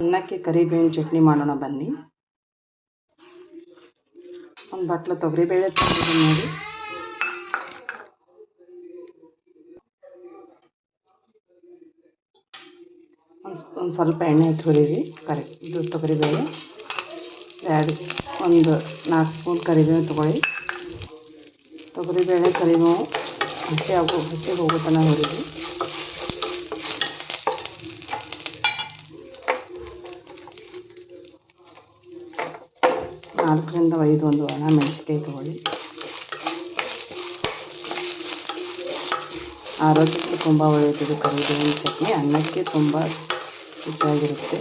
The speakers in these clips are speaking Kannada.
ಅನ್ನಕ್ಕೆ ಕರಿಬೇವಿನ ಚಟ್ನಿ ಮಾಡೋಣ ಬನ್ನಿ. ಒಂದು ಬಟ್ಲು ತೊಗರಿಬೇಳೆ ತಂದಿದ್ದೀನಿ ನೋಡಿ. ಒಂದು ಸ್ವಲ್ಪ ಎಣ್ಣೆ ಇಟ್ಕೊಳೀರಿ ಕರಿ ಇದು ತೊಗರಿಬೇಳೆ. ಎರಡು, ಒಂದು ನಾಲ್ಕು ಸ್ಪೂನ್ ಕರಿಬೇವು ತೊಗೊಳ್ಳಿ. ತೊಗರಿಬೇಳೆ, ಕರಿಬೇವು, ಹಸಿ ಆಗೋ ಹಸಿ ಹೋಗೋ ತನಕ ಹುರಿರಿ ನಾಲ್ಕರಿಂದ ಐದು ಒಂದು ಒಣ ಮೆಣಸಿನ್ಕಾಯಿ ತೊಗೊಳ್ಳಿ. ಆರೋಗ್ಯಕ್ಕೆ ತುಂಬ ಒಳ್ಳೆಯದು ಕರಿಬೇವಿನ ಚಟ್ನಿ. ಅನ್ನಕ್ಕೆ ತುಂಬ ರುಚಿಯಾಗಿರುತ್ತೆ.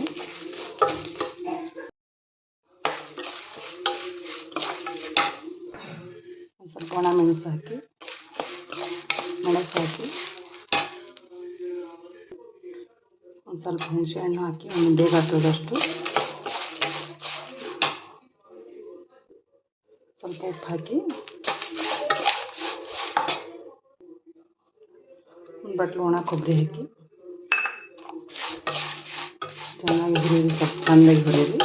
ಸ್ವಲ್ಪ ಒಣ ಮೆಣಸು ಹಾಕಿ ಮೆಣಸು ಹಾಕಿ, ಒಂದು ಸ್ವಲ್ಪ ಹುಣಸೆ ಹಣ್ಣು ಹಾಕಿ, ಒಂದು ಬೇಗ ಹತ್ತದಷ್ಟು ಸ್ವಲ್ಪ ಉಪ್ಪು ಹಾಕಿ ಒಂದು ಬಟ್ಲು ಒಣ ಕೊಬ್ಬರಿ ಹಾಕಿ. ಚೆನ್ನಾಗಿ ಹುರಿಯಿರಿ ಸ್ವಲ್ಪ ಚೆಂದಾಗಿ ಹುರಿಯಿರಿ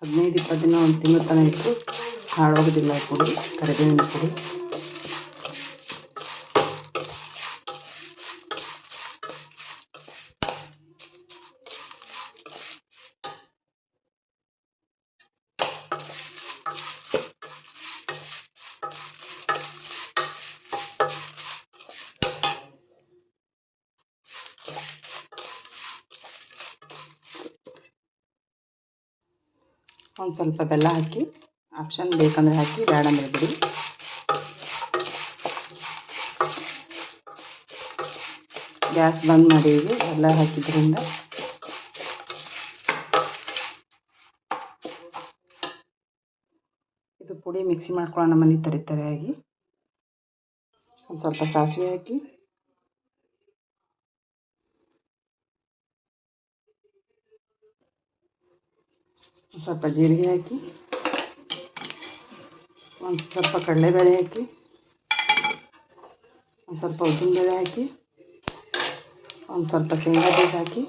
ಹದಿನೈದು, ಇಪ್ಪತ್ತು ದಿನ ಒಂದು ತಿಂಗಳ ತನಕ ಇಟ್ಟು ಹಾಳಾಗೋದಿಲ್ಲ ಕೊಡಿ ಕರಿಬೇವಿನ ಪುಡಿ. ಒಂದು ಸ್ವಲ್ಪ ಬೆಲ್ಲ ಹಾಕಿ, ಆಪ್ಷನ್ ಬೇಕಂದರೆ ಹಾಕಿ, ಬೇಡಂದ್ರೆ ಬಿಡಿ. ಗ್ಯಾಸ್ ಬಂದ್ ಮಾಡಿದ್ವಿ ಬೆಲ್ಲ ಹಾಕಿದ್ರಿಂದ. ಇದು ಪುಡಿ ಮಿಕ್ಸಿ ಮಾಡ್ಕೊಳ್ಳೋಣ ಮನೆ ತರಿ ತರಿಯಾಗಿ. ಒಂದು ಸ್ವಲ್ಪ ಸಾಸಿವೆ ಹಾಕಿ. ಸ್ವಲ್ಪ ಜೀರಿಗೆ ಹಾಕಿ ಒಂದು ಸ್ವಲ್ಪ ಕಡಲೆಬೇಳೆ ಹಾಕಿ ಒಂದು ಸ್ವಲ್ಪ ಉದ್ದಿನಬೇಳೆ ಹಾಕಿ ಒಂದು ಸ್ವಲ್ಪ ಶೇಂಗಾ ಬೀಜ ಹಾಕಿ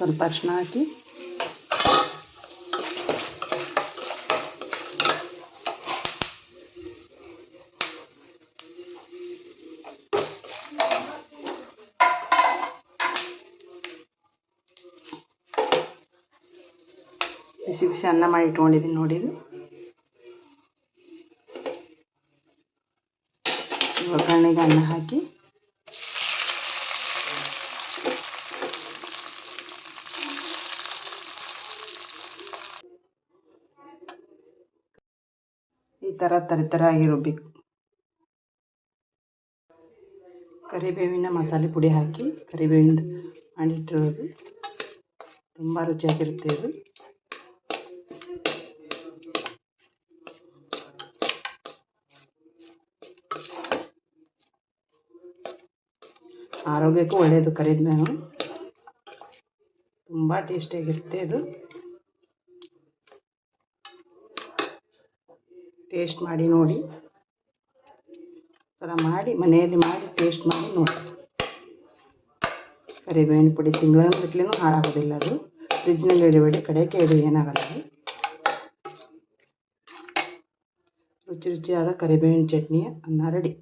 ಸ್ವಲ್ಪ ಅರ್ಶಿನ ಹಾಕಿ. ಬಿಸಿ ಬಿಸಿ ಅನ್ನ ಮಾಡಿ ಇಟ್ಕೊಂಡಿದ್ದೀನಿ ನೋಡಿ ಇದು. ಒಗ್ಗರಣೆಗೆ ಅನ್ನ ಹಾಕಿ. ಥರ ತರಿತರ ಆಗಿರಬೇಕು. ಕರಿಬೇವಿನ ಮಸಾಲೆ ಪುಡಿ ಹಾಕಿ ಕರಿಬೇವಿನ ಮಾಡಿಟ್ಟಿರೋದು ತುಂಬ ರುಚಿಯಾಗಿರುತ್ತೆ ಇದು. ಆರೋಗ್ಯಕ್ಕೂ ಒಳ್ಳೆಯದು ಕರಿಬೇವು ತುಂಬ ಟೇಸ್ಟಿಯಾಗಿರುತ್ತೆ ಇದು. ಟೇಸ್ಟ್ ಮಾಡಿ ನೋಡಿ. ಥರ ಮಾಡಿ, ಮನೆಯಲ್ಲಿ ಮಾಡಿ ಟೇಸ್ಟ್ ಮಾಡಿ ನೋಡಿ. ಕರಿಬೇವಿನ ಪುಡಿ ತಿಂಗಳಂಗಟ್ಲೆನೂ ಹಾಳಾಗೋದಿಲ್ಲ ಅದು. ಫ್ರಿಜ್ನಲ್ಲಿ ಇಡಬೇಡಿ ಕಡೆಗೆ ಇಡಿ ಏನಾಗಲ್ಲ ರುಚಿ ರುಚಿಯಾದ ಕರಿಬೇವಿನ ಚಟ್ನಿಯ ಅನ್ನ ರೆಡಿ.